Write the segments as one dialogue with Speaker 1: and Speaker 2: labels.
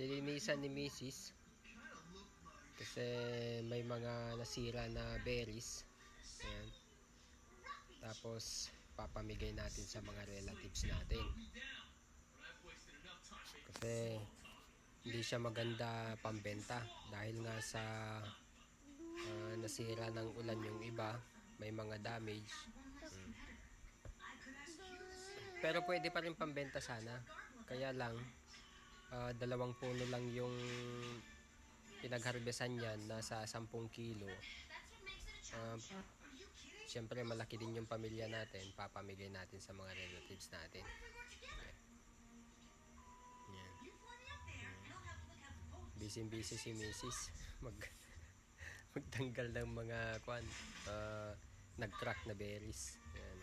Speaker 1: Lilinisan ni Mrs. Kasi may mga nasira na berries. Ayan. Tapos papamigay natin sa mga relatives natin. Kasi hindi siya maganda pambenta dahil nga sa ah, nasira ng ulan yung iba, may mga damage. Mm. Pero pwede pa rin pambenta sana. Kaya lang ah, dalawang puno lang yung pinagharbesan niyan nasa 10 kilo. Ah, Siyempre malaki din yung pamilya natin, papamigay natin sa mga relatives natin. Yan. Busy-busy si Mrs. Mag magtanggal ng mga kwan uh, nag-crack na berries. Yan.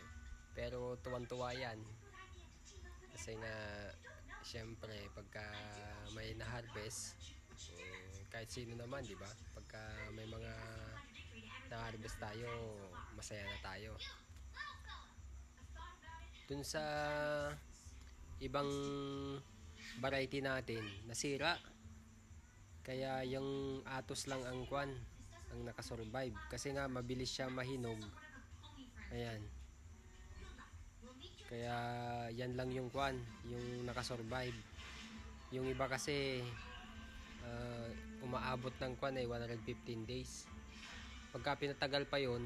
Speaker 1: Pero tuwan-tuwa yan. Kasi nga siyempre pagka may na-harvest eh, kahit sino naman, di ba? Pagka may mga na-harvest tayo, masaya na tayo. Dun sa ibang variety natin, nasira. Kaya yung atos lang ang kwan, ang nakasurvive. Kasi nga mabilis siya mahinog. Ayan. Kaya yan lang yung kwan, yung nakasurvive. Yung iba kasi uh, umaabot ng kwan ay 115 days. Pagka pinatagal pa yon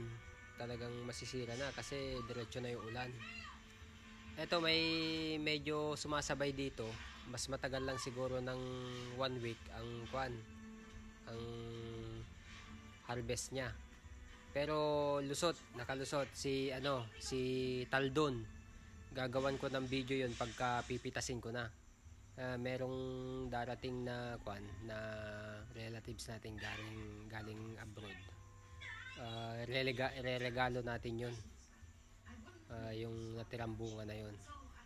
Speaker 1: talagang masisira na kasi diretso na yung ulan. Ito may medyo sumasabay dito. Mas matagal lang siguro ng one week ang kwan. Ang harvest niya. Pero lusot, nakalusot si ano, si Taldon. Gagawan ko ng video 'yon pagka pipitasin ko na. Uh, merong darating na kwan na relatives natin galing galing abroad. Uh, relega, regalo natin 'yon. Uh, yung natirang bunga na 'yon.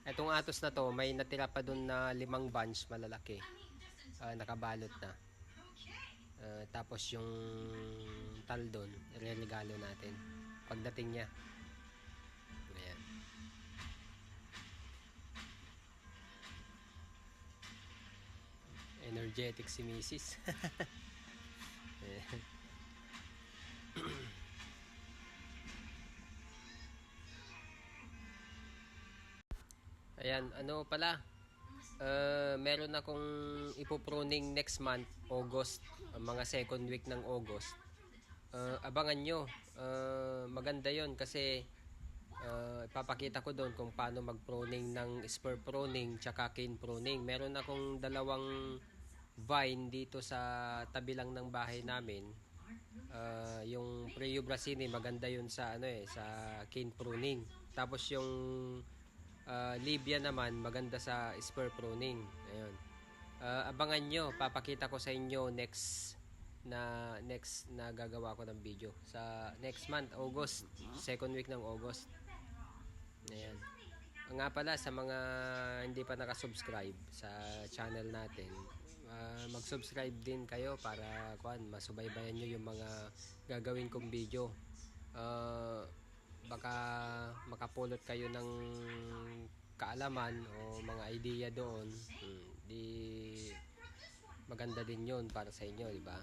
Speaker 1: Etong atos na to, may natira pa doon na limang bunch malalaki. Uh, nakabalot na. Uh, tapos yung taldon, regalo natin pagdating niya. Energetic si Mrs. Ayan. Ano pala? Uh, meron akong ipopruning next month, August, mga second week ng August. Uh, abangan nyo. Uh, maganda yon kasi uh, ipapakita ko doon kung paano mag-pruning ng spur pruning tsaka cane pruning. Meron akong dalawang vine dito sa tabi lang ng bahay namin. Uh, yung Preo Brasini maganda yun sa ano eh sa cane pruning. Tapos yung uh, Libya naman maganda sa spur pruning. Ayun. Uh, abangan nyo, papakita ko sa inyo next na next na gagawa ko ng video sa next month August second week ng August ayan nga pala sa mga hindi pa nakasubscribe sa channel natin uh, mag-subscribe din kayo para kuan masubaybayan nyo yung mga gagawin kong video. Uh, baka makapulot kayo ng kaalaman o mga idea doon. Hmm, di maganda din yon para sa inyo di ba